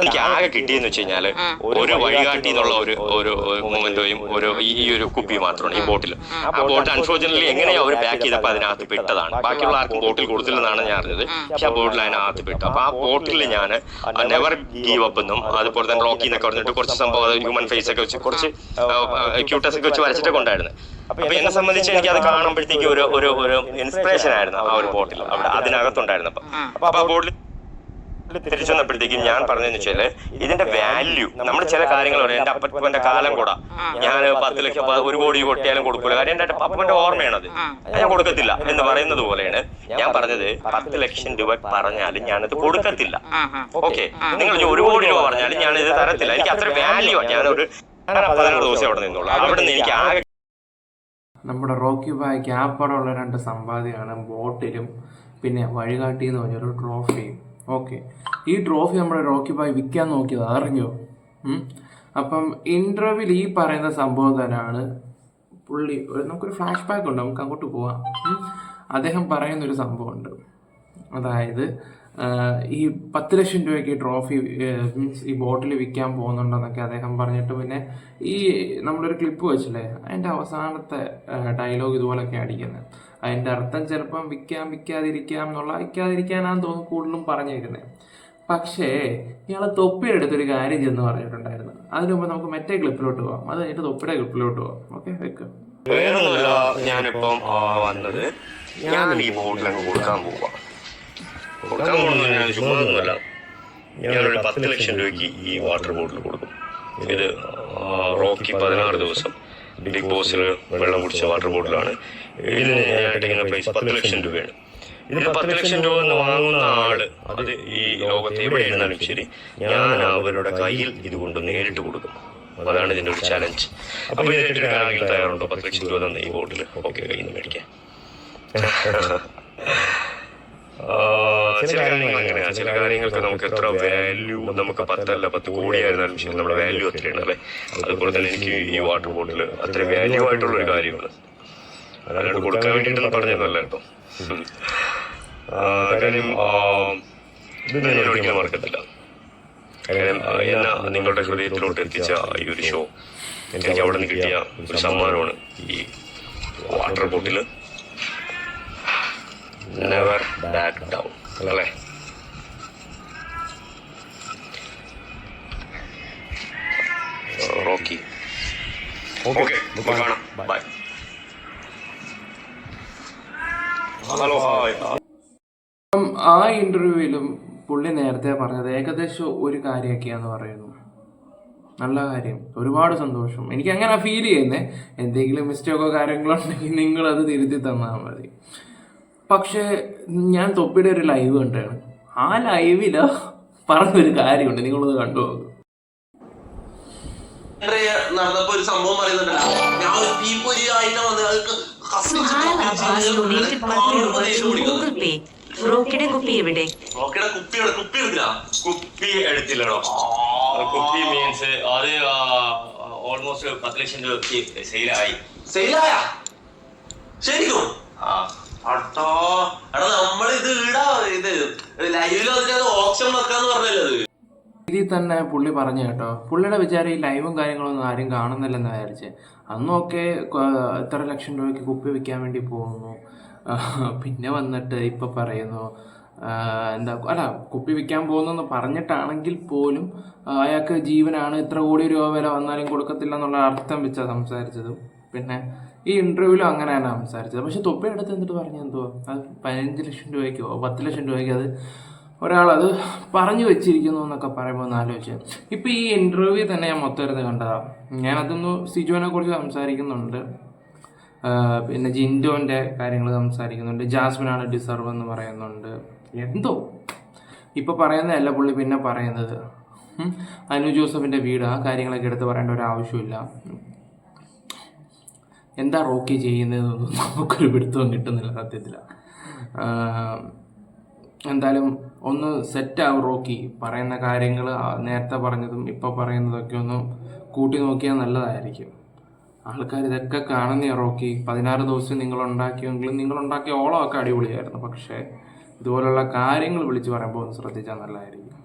എനിക്ക് ആകെ കിട്ടിയെന്ന് വെച്ച് കഴിഞ്ഞാൽ ഒരു വഴികാട്ടി എന്നുള്ള ഒരു ഒരു മൊമെന്റോയും ഒരു ഈ ഒരു കുപ്പി മാത്രമാണ് ഈ ബോട്ടിൽ ആ ബോട്ട് അൺഫോർച്ചുനേറ്റ്ലി എങ്ങനെയാ അവർ പാക്ക് ചെയ്തപ്പോൾ അതിനകത്ത് പെട്ടതാണ്. ബാക്കിയുള്ള ആർക്കും ബോട്ടിൽ കൊടുത്തില്ലെന്നാണ് ഞാൻ അറിഞ്ഞത്. പക്ഷെ ആ ബോട്ടിൽ അതിനകത്ത് പെട്ടു. അപ്പൊ ആ ബോട്ടിൽ ഞാൻ നെവർ ഗീവ് അപ്പ് എന്നും അതുപോലെ തന്നെ റോക്കി എന്നൊക്കെ പറഞ്ഞിട്ട് കുറച്ച് സംഭവം ഹ്യൂമൻ ഫേസ് ഒക്കെ വെച്ച് കുറച്ച് ക്യൂട്ടസ് ഒക്കെ വെച്ച് വരച്ചിട്ടൊക്കെ ഉണ്ടായിരുന്നു. അപ്പൊ എന്നെ സംബന്ധിച്ച് എനിക്ക് അത് കാണുമ്പോഴത്തേക്ക് ഒരു ഒരു ഒരു ഇൻസ്പിറേഷൻ ആയിരുന്നു ആ ഒരു ബോട്ടിൽ അവിടെ അതിനകത്തുണ്ടായിരുന്നപ്പോ അപ്പൊ ആ ബോട്ടിൽ തിരിച്ചു വന്നപ്പോഴത്തേക്കും ഞാൻ പറഞ്ഞതെന്ന് വെച്ചാൽ ഇതിന്റെ വാല്യൂ നമ്മൾ ചില കാര്യങ്ങൾ പറയാം എന്റെ അപ്പന്റെ കാലം കൂടാ. ഞാൻ പത്ത് ലക്ഷം ഒരു കോടി കൊട്ടിയാലും കൊടുക്കൂല. കാര്യം എന്റെ അപ്പന്റെ ഓർമ്മയാണത്. ഞാൻ കൊടുക്കത്തില്ല എന്ന് പറയുന്നത് പോലെയാണ് ഞാൻ പറഞ്ഞത് പത്ത് ലക്ഷം രൂപ പറഞ്ഞാലും ഞാനത് കൊടുക്കത്തില്ല. ഓക്കെ? നിങ്ങൾ ഒരു കോടി രൂപ പറഞ്ഞാലും ഞാൻ ഇത് തരത്തില്ല. എനിക്ക് അത്ര വാല്യൂ ആണ് ഞാനൊരു പതിനാറ് ദിവസം അവിടെ നിന്നുള്ളൂ. അവിടെ നിന്ന് എനിക്ക് ആകെ നമ്മുടെ റോക്കി ബായ്ക്ക് ആപ്പടമുള്ള രണ്ട് സമ്പാദ്യമാണ് ബോട്ടിലും പിന്നെ വഴികാട്ടി എന്ന് പറഞ്ഞൊരു ട്രോഫിയും. ഓക്കെ ഈ ട്രോഫി നമ്മുടെ റോക്കി ബായ് വിൽക്കാൻ നോക്കിയത് അറിഞ്ഞോ? അപ്പം ഇന്റർവ്യൂവിൽ ഈ പറയുന്ന സംഭവം തന്നെയാണ് പുള്ളി നമുക്കൊരു ഫ്ലാഷ് ബാക്ക് ഉണ്ട് നമുക്ക് അങ്ങോട്ട് പോവാം? അദ്ദേഹം പറയുന്നൊരു സംഭവമുണ്ട്. അതായത് ഈ പത്ത് ലക്ഷം രൂപയ്ക്ക് ട്രോഫി മീൻസ് ഈ ബോട്ടിൽ വിൽക്കാൻ പോകുന്നുണ്ടെന്നൊക്കെ അദ്ദേഹം പറഞ്ഞിട്ട് പിന്നെ ഈ നമ്മളൊരു ക്ലിപ്പ് വെച്ചില്ലേ? അതിന്റെ അവസാനത്തെ ഡയലോഗ് ഇതുപോലൊക്കെ അടിക്കുന്നത് അതിന്റെ അർത്ഥം ചിലപ്പം വിൽക്കാം വിൽക്കാതിരിക്കാം എന്നുള്ള വിൽക്കാതിരിക്കാനാന്ന് തോന്നുന്നു കൂടുതലും പറഞ്ഞേക്കുന്നത് പക്ഷേ ഇയാൾ തൊപ്പിയെടുത്തൊരു കാര്യം ചെന്ന് പറഞ്ഞിട്ടുണ്ടായിരുന്നു. അതിനു മുമ്പ് നമുക്ക് മറ്റേ ക്ലിപ്പിലോട്ട് പോവാം. അത് കഴിഞ്ഞിട്ട് തൊപ്പിയുടെ ക്ലിപ്പിലോട്ട് പോവാം. ഓക്കെ വെക്കാം. ഞാനിപ്പം വന്നത്. ഞാൻ ഈ ബോട്ടിൽ അങ്ങ് കൊടുക്കാൻ പോവാ. കൊടുക്കാൻ പോകുന്നത് ഞാൻ ചുമ്മാ ഞാനൊരു പത്ത് ലക്ഷം രൂപയ്ക്ക് ഈ വാട്ടർ ബോട്ടിൽ കൊടുക്കും. ഇത് റോക്കി പതിനാറ് ദിവസം. ബിഗ് ബോസിൽ വെള്ളം കുടിച്ച വാട്ടർ ബോട്ടിലാണ് ഇതിന് ഇങ്ങനെ പ്രൈസ് പത്ത് ലക്ഷം രൂപയാണ്. ഇതിന് പത്ത് ലക്ഷം രൂപ എന്ന് വാങ്ങുന്ന ആൾ അത് ഈ ലോകത്ത് എവിടെ ഇരുന്നാലും ശരി ഞാൻ അവരുടെ കയ്യിൽ ഇത് കൊണ്ട് നേരിട്ട് കൊടുക്കും. അതാണ് ഇതിന്റെ ഒരു ചലഞ്ച് അപ്പൊ ഇത് ഏറ്റെടുക്കാൻ ആരെങ്കിലും തയ്യാറുണ്ടോ? പത്ത് ലക്ഷം രൂപ തന്നെ ഈ ബോട്ടിൽ ഓക്കെ കയ്യിൽ നിന്ന് മേടിക്കാൻ ആ, ചില കാര്യങ്ങൾ അങ്ങനെയാണ് ചില കാര്യങ്ങൾക്ക് നമുക്ക് എത്ര വാല്യൂ നമുക്ക് പത്തല്ല പത്ത് കോടിയായിരുന്നാലും ശരി നമ്മുടെ വാല്യൂ അത്രയാണ് അല്ലേ? അതുപോലെ തന്നെ എനിക്ക് ഈ വാട്ടർ ബോട്ടിൽ അത്ര വാല്യൂ ആയിട്ടുള്ള ഒരു കാര്യമാണ് അല്ലാണ്ട് കൊടുക്കാൻ വേണ്ടിയിട്ടൊന്നും പറഞ്ഞതല്ല കേട്ടോ. കാര്യം ആ, ഇത് ഞാൻ ഒരിക്കലും മറക്കത്തില്ല. കാര്യം എന്നെ നിങ്ങളുടെ ഹൃദയത്തിലോട്ട് എത്തിച്ച ഈ ഒരു ഷോ എനിക്ക് അവിടെ നിന്ന് കിട്ടിയ ഒരു സമ്മാനമാണ് ഈ water bottle never back down അല്ലേ? റോക്കി. ഓക്കെ. കാണാം. ബൈ. Hello hi. ആ ഇന്റർവ്യൂവിലും പുള്ളി നേരത്തെ പറഞ്ഞത് ഏകദേശം ഒരു കാര്യമൊക്കെയാന്ന് പറയുന്നു. നല്ല കാര്യം. ഒരുപാട് സന്തോഷം. എനിക്ക് അങ്ങനെ ഫീൽ ചെയ്യുന്നേ. എന്തെങ്കിലും മിസ്റ്റേക്കോ കാര്യങ്ങളോ ഉണ്ടെങ്കിൽ നിങ്ങളത് തിരുത്തി തന്നാൽ മതി. പക്ഷേ ഞാൻ തൊപ്പിയുടെ ഒരു ലൈവ് കണ്ടാണ് ആ ലൈവിൽ പറഞ്ഞൊരു കാര്യമുണ്ട്. നിങ്ങളൊന്ന് കണ്ടു നോക്കും. നടന്നപ്പോ ഒരു സംഭവം പറയുന്നുണ്ടല്ലോ. ഞാൻ ഒരു ആയിട്ട് വന്ന്. അത് റോക്കിയുടെ കുപ്പി എവിടെ? റോക്കിയുടെ കുപ്പി കുപ്പി എടുത്തില്ലടോ. കുപ്പി മീൻസ് അത് ഓൾമോസ്റ്റ് പത്ത് ലക്ഷം രൂപ സെയിലായി സെയിലായ ശരിക്കും? ആ. അട്ടോ എടാ നമ്മളിത് ഇടാ ഇത്. ലൈവിൽ ഓപ്ഷൻ വെക്കാന്ന് പറഞ്ഞല്ലോ അത് ഇതിൽ തന്നെ പുള്ളി പറഞ്ഞു കേട്ടോ പുള്ളിയുടെ വിചാരം ഈ ലൈവും കാര്യങ്ങളൊന്നും ആരും കാണുന്നില്ലെന്ന് വിചാരിച്ച്. അന്നൊക്കെ എത്ര ലക്ഷം രൂപയ്ക്ക് കുപ്പി വിൽക്കാൻ വേണ്ടി പോകുന്നു. പിന്നെ വന്നിട്ട് ഇപ്പൊ പറയുന്നു എന്താ അല്ല കുപ്പി വിൽക്കാൻ പോകുന്നെന്ന് പറഞ്ഞിട്ടാണെങ്കിൽ പോലും അയാൾക്ക് ജീവനാണ് ഇത്ര കോടി രൂപ വില വന്നാലും കൊടുക്കത്തില്ല എന്നുള്ള അർത്ഥം വെച്ചാ സംസാരിച്ചതും. പിന്നെ ഈ ഇന്റർവ്യൂവിലും അങ്ങനെ തന്നെ സംസാരിച്ചത്. പക്ഷെ തൊപ്പി എടുത്ത് എന്നിട്ട് പറഞ്ഞു എന്തോ അത് പതിനഞ്ച് ലക്ഷം രൂപയ്ക്കോ പത്ത് ലക്ഷം രൂപയ്ക്കോ അത് ഒരാളത് പറഞ്ഞു വെച്ചിരിക്കുന്നു എന്നൊക്കെ പറയുമ്പോൾ ഒന്ന് ആലോചിച്ച്. ഇപ്പം ഈ ഇന്റർവ്യൂ തന്നെ ഞാൻ മൊത്തം ഇരുന്ന് കണ്ടതാണ് ഞാനതൊന്ന് സിജുവിനെ കുറിച്ച് സംസാരിക്കുന്നുണ്ട്. പിന്നെ ജിൻഡോന്റെ കാര്യങ്ങൾ സംസാരിക്കുന്നുണ്ട്. ജാസ്മിനാണ് ഡിസർവ് എന്ന് പറയുന്നുണ്ട്. എന്തോ? ഇപ്പോൾ പറയുന്നതല്ല പുള്ളി പിന്നെ പറയുന്നത്. അനു ജോസഫിന്റെ വീട് ആ കാര്യങ്ങളൊക്കെ എടുത്ത് പറയേണ്ട ഒരു ആവശ്യമില്ല. എന്താ റോക്കി ചെയ്യുന്നതെന്നൊന്നും നമുക്കൊരു പിടുത്തവും കിട്ടുന്നില്ല സത്യത്തിൽ എന്തായാലും ഒന്ന് സെറ്റ് സെറ്റാവും റോക്കി. പറയുന്ന കാര്യങ്ങൾ നേരത്തെ പറഞ്ഞതും ഇപ്പോൾ പറയുന്നതൊക്കെ ഒന്ന് കൂട്ടി നോക്കിയാൽ നല്ലതായിരിക്കും. ആൾക്കാർ ഇതൊക്കെ കാണുന്ന റോക്കി. പതിനാറ് ദിവസം നിങ്ങൾ ഉണ്ടാക്കിയെങ്കിലും നിങ്ങൾ ഉണ്ടാക്കിയ ഓളമൊക്കെ അടിപൊളിയായിരുന്നു. പക്ഷേ ഇതുപോലുള്ള കാര്യങ്ങൾ വിളിച്ച് പറയുമ്പോൾ ഒന്ന് ശ്രദ്ധിച്ചാൽ നല്ലതായിരിക്കും.